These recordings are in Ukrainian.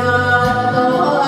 Я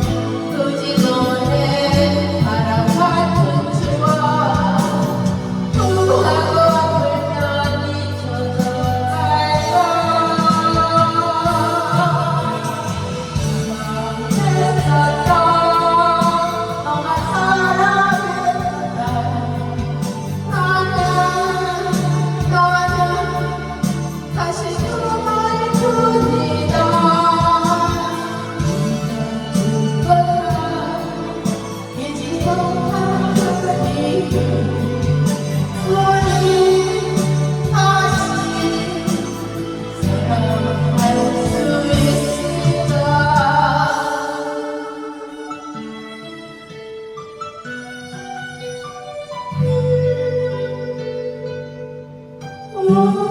Oh.